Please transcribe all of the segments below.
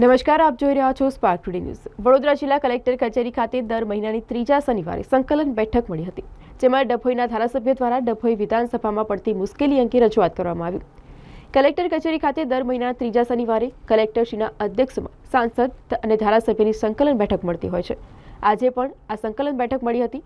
નમસ્કાર, આપ જોઈ રહ્યા છો સ્પાર્ક ટુડે ન્યૂઝ વડોદરા જિલ્લા કલેક્ટર કચેરી ખાતે દર મહિનાની ત્રીજા શનિવારે સંકલન બેઠક મળી હતી, જેમાં ડભોઈના ધારાસભ્ય દ્વારા ડભોઈ વિધાનસભામાં પડતી મુશ્કેલી અંગે રજૂઆત કરવામાં આવી. કલેક્ટર કચેરી ખાતે દર મહિનાના ત્રીજા શનિવારે કલેક્ટરશ્રીના અધ્યક્ષમાં સાંસદ અને ધારાસભ્યની સંકલન બેઠક મળતી હોય છે. આજે પણ આ સંકલન બેઠક મળી હતી,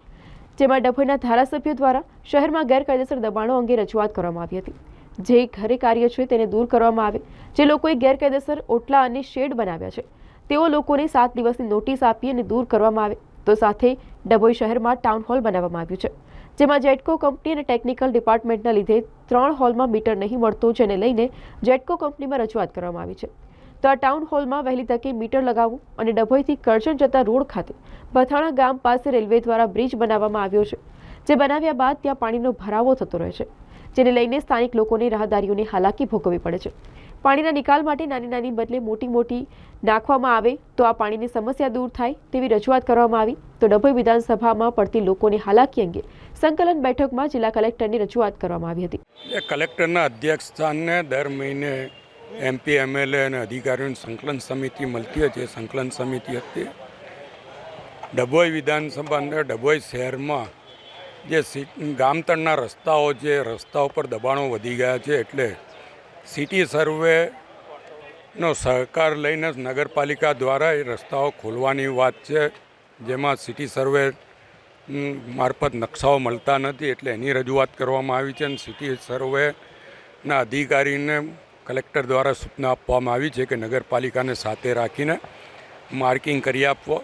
જેમાં ડભોઈના ધારાસભ્યો દ્વારા શહેરમાં ગેરકાયદેસર દબાણો અંગે રજૂઆત કરવામાં આવી હતી. જે ઘરે કાર્ય છે તેને દૂર કરવામાં આવે. જે લોકોએ ગેરકાયદેસર ઓટલા અને શેડ બનાવ્યા છે. તેઓ લોકોને સાત દિવસની નોટિસ આપી અને દૂર કરવામાં આવે. તો સાથે ડભોઈ શહેરમાં ટાઉન હોલ બનાવવામાં આવ્યું છે. જેમાં જેટકો કંપની અને ટેકનિકલ ડિપાર્ટમેન્ટના લીધે ત્રણ હોલમાં મીટર નહીં મળતો જેને લઈને જેટકો કંપનીમાં રજૂઆત કરવામાં આવી છે. તો આ ટાઉન હોલમાં વહેલી તકે મીટર લગાવવું અને ડભોઈથી કરજણ જતા રોડ ખાતે બથાણા ગામ પાસે રેલવે દ્વારા બ્રિજ બનાવવામાં આવ્યો છે. જે બનાવ્યા બાદ ત્યાં પાણીનો ભરાવો થતો રહે છે. જેને લઈને સ્થાનિક લોકોને રાહદારીઓને હાલાકી ભોગવવી પડે છે. પાણીના નિકાલ માટે નાની નાની બદલે મોટી મોટી નાખવામાં આવે તો આ પાણીની સમસ્યા દૂર થાય તેવી રજૂઆત કરવામાં આવી તો ડભોઈ વિધાનસભામાં પડતી લોકોની હાલાકી અંગે સંકલન બેઠકમાં જિલ્લા કલેક્ટરની રજૂઆત કરવામાં આવી હતી. કલેક્ટરના અધ્યક્ષ સ્થાનને દર મહિને એમપી, એમએલએ અને અધિકારીઓની સંકલન સમિતિ મળતી હતી સંકલન સમિતિ હતી. ડભોઈ વિધાનસભા અંદર ડભોઈ શહેરમાં જે ગામતળના રસ્તાઓ છે રસ્તાઓ પર દબાણો વધી ગયા છે એટલે સિટી સર્વેનો સહકાર લઈને નગરપાલિકા દ્વારા એ રસ્તાઓ ખોલવાની વાત છે. જેમાં સિટી સર્વે મારફત નકશાઓ મળતા નથી એટલે એની રજૂઆત કરવામાં આવી છે અને સિટી સર્વેના અધિકારીને કલેક્ટર દ્વારા સૂચના આપવામાં આવી છે કે નગરપાલિકાને સાથે રાખીને માર્કિંગ કરી આપવો,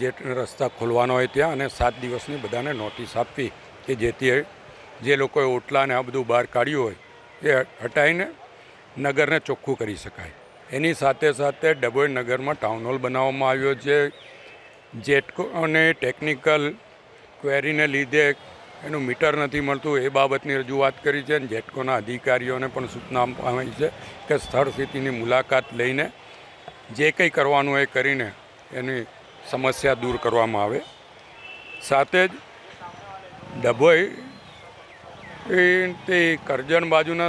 જે રસ્તા ખોલવાનો હોય ત્યાં અને સાત દિવસની બધાને નોટિસ આપવી. કે જેથી જે લોકોએ ઓટલાને આ બધું બહાર કાઢ્યું હોય, એ હટાવીને નગરને ચોખ્ખું કરી શકાય. એની સાથે સાથે ડભોઈ નગરમાં ટાઉન હોલ બનાવવામાં આવ્યો છે. જેટકો અને ટેકનિકલ ક્વેરીને લીધે એનું મીટર નથી મળતું. એ બાબતની રજૂઆત કરી છે અને જેટકોના અધિકારીઓને પણ સૂચના આપવામાં છે કે સ્થળ સ્થિતિની મુલાકાત લઈને જે કંઈ કરવાનું એ કરીને એની સમસ્યા દૂર કરવામાં આવે. સાથે જ ડભોઈ. એ તે કરજણ બાજુના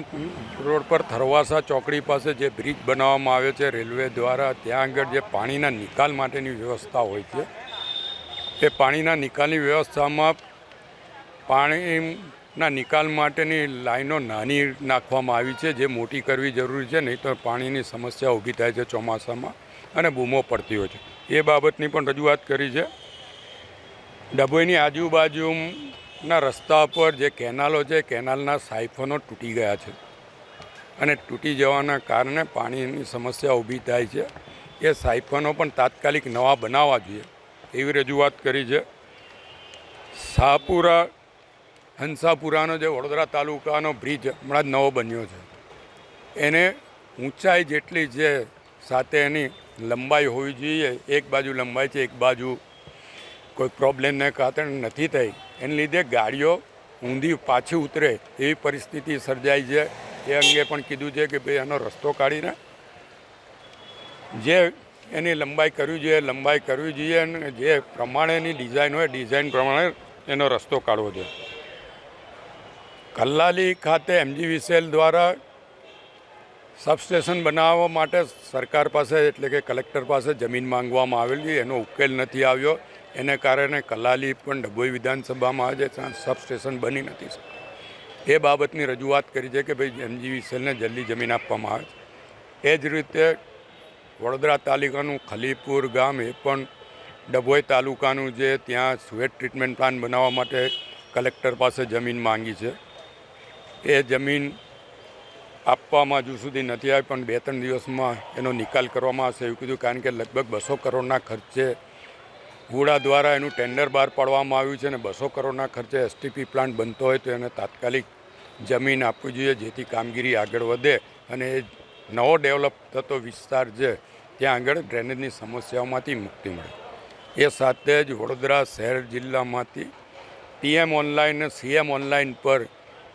રોડ પર થરવાસા ચોકડી પાસે જે બ્રિજ બનાવવામાં આવે છે, રેલવે દ્વારા, ત્યાં આગળ જે પાણીના નિકાલ માટેની વ્યવસ્થા હોય છે. એ પાણીના નિકાલની વ્યવસ્થામાં પાણીના નિકાલ માટેની લાઈનો નાની નાખવામાં આવી છે, જે મોટી કરવી જરૂરી છે, નહીં તો પાણીની સમસ્યા ઊભી થાય છે ચોમાસામાં અને બૂમો પડતી હોય છે. એ બાબતની પણ રજૂઆત કરી છે. ડભોઈની આજુબાજુના રસ્તા પર જે કેનાલો છે, કેનાલના સાયફનો તૂટી ગયા છે. અને તૂટી જવાના કારણે પાણીની સમસ્યા ઊભી થાય છે. એ સાયફનો પણ તાત્કાલિક નવા બનાવવા જોઈએ. એવી રજૂઆત કરી છે. શાહપુરા હંસાપુરાનો જે વડોદરા તાલુકાનો બ્રિજ હમણાં જ નવો બન્યો છે. એને ઊંચાઈ જેટલી છે, સાથે એની લંબાઈ હોવી જોઈએ. એક બાજુ લંબાઈ છે, એક બાજુ કોઈ પ્રોબ્લેમને કારણે નથી થઈ. એને લીધે ગાડીઓ ઊંધી પાછી ઉતરે એવી પરિસ્થિતિ સર્જાઈ છે. એ અંગે પણ કીધું છે કે ભાઈ એનો રસ્તો કાઢીને જે એની લંબાઈ કરવી જોઈએ, લંબાઈ કરવી જોઈએ અને જે પ્રમાણેની ડિઝાઇન હોય ડિઝાઇન પ્રમાણે એનો રસ્તો કાઢવો જોઈએ. કલ્લાલી ખાતે એમજીવીસીએલ દ્વારા સબસ્ટેશન બનાવવા માટે સરકાર પાસે એટલે કે કલેક્ટર પાસે જમીન માંગવામાં આવેલી એનો ઉકેલ નથી આવ્યો. એને કારણે કલાલી પણ ડભોઈ વિધાનસભામાં આજે સબસ્ટેશન બની નથી એ બાબતની રજૂઆત કરી છે કે ભાઈ એમજીવીસીએલને જલ્દી જમીન આપવામાં આવે છે. એ જ રીતે વડોદરા તાલુકાનું ખલીપુર ગામ એ પણ ડભોઈ તાલુકાનું જે ત્યાં સ્વેટ ટ્રીટમેન્ટ પ્લાન્ટ બનાવવા માટે કલેક્ટર પાસે જમીન માંગી છે. એ જમીન આપવામાં હજુ સુધી નથી આવી, પણ બે ત્રણ દિવસમાં એનો નિકાલ કરવામાં આવશે એવું કીધું, કારણ કે લગભગ બસો કરોડના ખર્ચે હુડા દ્વારા એનું ટેન્ડર બહાર પાડવામાં આવ્યું છે અને બસો કરોડના ખર્ચે એસટીપી પ્લાન્ટ બનતો હોય તો એને તાત્કાલિક જમીન આપવી જોઈએ, જેથી કામગીરી આગળ વધે અને એ નવો ડેવલપ થતો વિસ્તાર છે, ત્યાં આગળ ડ્રેનેજની સમસ્યાઓમાંથી મુક્તિ મળે. એ સાથે જ વડોદરા શહેર જિલ્લામાંથી પીએમ ઓનલાઈન અને સીએમ ઓનલાઈન પર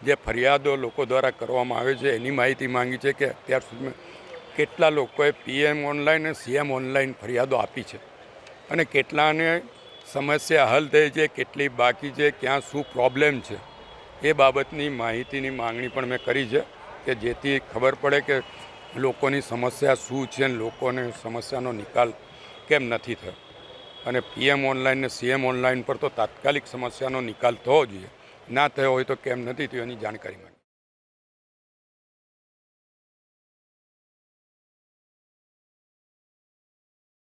જે ફરિયાદો લોકો દ્વારા કરવામાં આવે છે, એની માહિતી માંગી છે કે અત્યાર સુધીમાં કેટલા લોકોએ પીએમ ઓનલાઈન અને સીએમ ઓનલાઈન ફરિયાદો આપી છે અને કેટલાને સમસ્યા હલ થઈ છે, કેટલી બાકી છે, ક્યાં શું પ્રોબ્લેમ છે, એ બાબતની માહિતીની માંગણી પણ મેં કરી છે કે જેથી ખબર પડે કે લોકોની સમસ્યા શું છે અને લોકોને સમસ્યાનો નિકાલ કેમ નથી થયો. અને પીએમ ઓનલાઈન ને સીએમ ઓનલાઈન પર તો તાત્કાલિક સમસ્યાનો નિકાલ થવો જોઈએ. ના થયો હોય તો કેમ નથી થયો એની જાણકારી મળી.